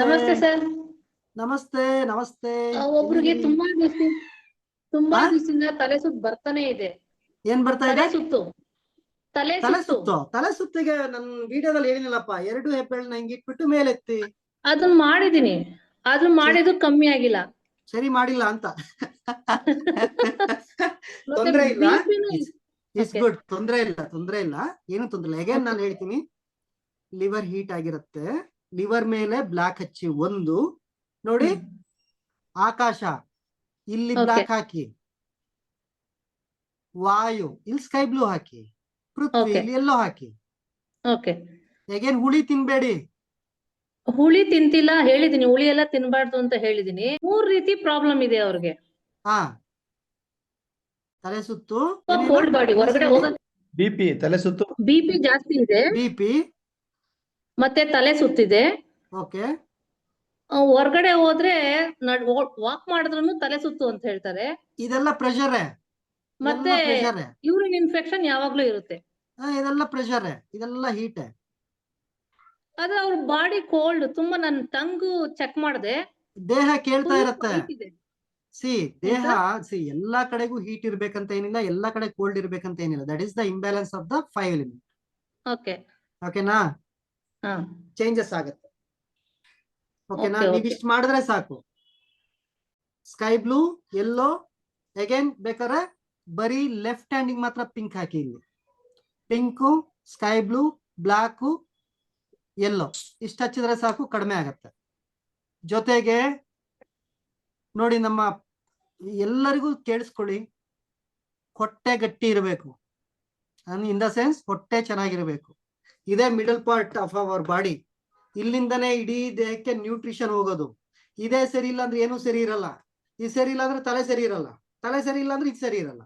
ನಮಸ್ತೆ ಸರ್. ನಮಸ್ತೆ ನಮಸ್ತೆ. ಒಬ್ರಿಗೆ ತುಂಬಾ ದಿವಸ ತುಂಬಾ? ದಿವಸದಿಂದ ತಲೆ ಸುತ್ತು ಬರ್ತಾನೆ ಇದೆ. ಏನ್ ಬರ್ತಾ ಇದೆ? ಸುತ್ತು. ತಲೆ ತಲೆ ಸುತ್ತು. ತಲೆ ಸುತ್ತಿಗೆ ನನ್ ವಿಡಿಯೋದಲ್ಲಿ ಏನಿಲ್ಲಪ್ಪ ಎರಡು ಹೆಬ್ಬೆಳನ್ನ ಹಿಂಗ್ ಇಟ್ಬಿಟ್ಟು ಮೇಲೆತ್ತಿ. ಅದನ್ನ ಮಾಡಿದೀನಿ. ಆದ್ರೂ ಮಾಡಿದ್ರು ಕಮ್ಮಿ ಆಗಿಲ್ಲ. ಸರಿ ಮಾಡಿಲ್ಲ ಅಂತ. ತೊಂದ್ರೆ ಇಲ್ಲ. ಇಟ್ಸ್ ಗುಡ್ ತೊಂದ್ರೆ ಇಲ್ಲ ತೊಂದ್ರೆ ಇಲ್ಲ. ಏನು ತೊಂದ್ರೆ ಇಲ್ಲ. ಹೇಗೆ ನಾನು ಹೇಳ್ತೀನಿ. ಲಿವರ್ ಹೀಟ್ ಆಗಿರುತ್ತೆ. ಲಿವರ್ ಮೇಲೆ ಬ್ಲಾಕ್ ಹಚ್ಚಿ ಒಂದು. ನೋಡಿ ಆಕಾಶ ಇಲ್ಲಿ. ಬ್ಲಾಕ್ ಹಾಕಿ. ವಾಯು ಇಲ್ಲಿ ಸ್ಕೈ ಬ್ಲೂ ಹಾಕಿ. ಪೃಥ್ವಿ ಇಲ್ಲಿ ಎಲ್ಲೋ ಹಾಕಿ. ಓಕೆ. ಹೇಗೇನ್ ಹುಳಿ ತಿನ್ಬೇಡಿ. ಹುಳಿ ತಿಂತಿಲ್ಲ ಹೇಳಿದೀನಿ. ಹುಳಿ ಎಲ್ಲ ತಿನ್ಬಾರ್ದು ಅಂತ ಹೇಳಿದೀನಿ. ಮೂರ್ ರೀತಿ ಪ್ರಾಬ್ಲಮ್ ಇದೆ ಅವ್ರಿಗೆ. ಹಾ. ತಲೆ ಸುತ್ತು. ಬಿಪಿ ತಲೆ ಸುತ್ತು. ಬಿಪಿ ಜಾಸ್ತಿ ಇದೆ. B P. ಮತ್ತೆ ತಲೆ ಸುತ್ತಿದೆ. ಓಕೆ. ಹೊರಗಡೆ ಹೋದ್ರೆ ವಾಕ್ ಮಾಡಿದ್ರು ತಲೆ ಸುತ್ತು ಅಂತ ಹೇಳ್ತಾರೆ. ಇದೆಲ್ಲ ಪ್ರೆಷರ್ ಮತ್ತೆ ಯೂರಿನ್ ಇನ್ಫೆಕ್ಷನ್ ಯಾವಾಗ್ಲೂ ಇರುತ್ತೆ. ಇದೆಲ್ಲ ಪ್ರೆಷರ್ ಇದೆಲ್ಲ ಹೀಟ್ ಆದ್ರೆ ಅವ್ರ ಬಾಡಿ ಕೋಲ್ಡ್ ತುಂಬಾ ನನ್ ಟಂಗು ಚೆಕ್ ಮಾಡಿದೆ. ದೇಹ ಕೇಳ್ತಾ ಇರತ್ತೆ. ಸಿ ದೇಹ ಸಿ ಎಲ್ಲಾ ಕಡೆಗೂ ಹೀಟ್ ಇರ್ಬೇಕಂತ ಏನಿಲ್ಲ ಎಲ್ಲಾ ಕಡೆ ಕೋಲ್ಡ್ ಇರ್ಬೇಕಂತ ಏನಿಲ್ಲ. That is the imbalance of the five element okay ಓಕೆನಾ ಚೇಂಜಸ್ ಆಗುತ್ತೆ. ಓಕೆನಾ ನೀವು ಇಷ್ಟ ಮಾಡಿದ್ರೆ ಸಾಕು. ಸ್ಕೈ ಬ್ಲೂ ಎಲ್ಲೋ ಅಗೇನ್ ಬೇಕಾದ್ರೆ ಬರೀ ಲೆಫ್ಟ್ ಹ್ಯಾಂಡಿಗೆ ಮಾತ್ರ ಪಿಂಕ್ ಹಾಕಿ ಇಲ್ಲಿ. Pink sky blue black yellow ಇಷ್ಟ ಹಚ್ಚಿದ್ರೆ ಸಾಕು ಕಡಿಮೆ ಆಗತ್ತೆ. ಜೊತೆಗೆ ನೋಡಿ ನಮ್ಮ ಎಲ್ಲರಿಗೂ ಕೇಳಿಸ್ಕೊಳ್ಳಿ. ಹೊಟ್ಟೆ ಗಟ್ಟಿ ಇರಬೇಕು. ಇನ್ ದ ಸೆನ್ಸ್ ಹೊಟ್ಟೆ ಚೆನ್ನಾಗಿರ್ಬೇಕು. ಇದೇ middle part of our body ಇಲ್ಲಿಂದನೇ ಇಡೀ ದೇಹಕ್ಕೆ ನ್ಯೂಟ್ರಿಷನ್ ಹೋಗೋದು. ಇದೇ ಸರಿ ಇಲ್ಲ ಅಂದ್ರೆ ಏನೂ ಸರಿ ಇರಲ್ಲ. ಇದು ಸರಿ ಇಲ್ಲ ಅಂದ್ರೆ ತಲೆ ಸರಿ ಇರಲ್ಲ. ತಲೆ ಸರಿ ಇಲ್ಲ ಅಂದ್ರೆ ಇದು ಸರಿ ಇರಲ್ಲ.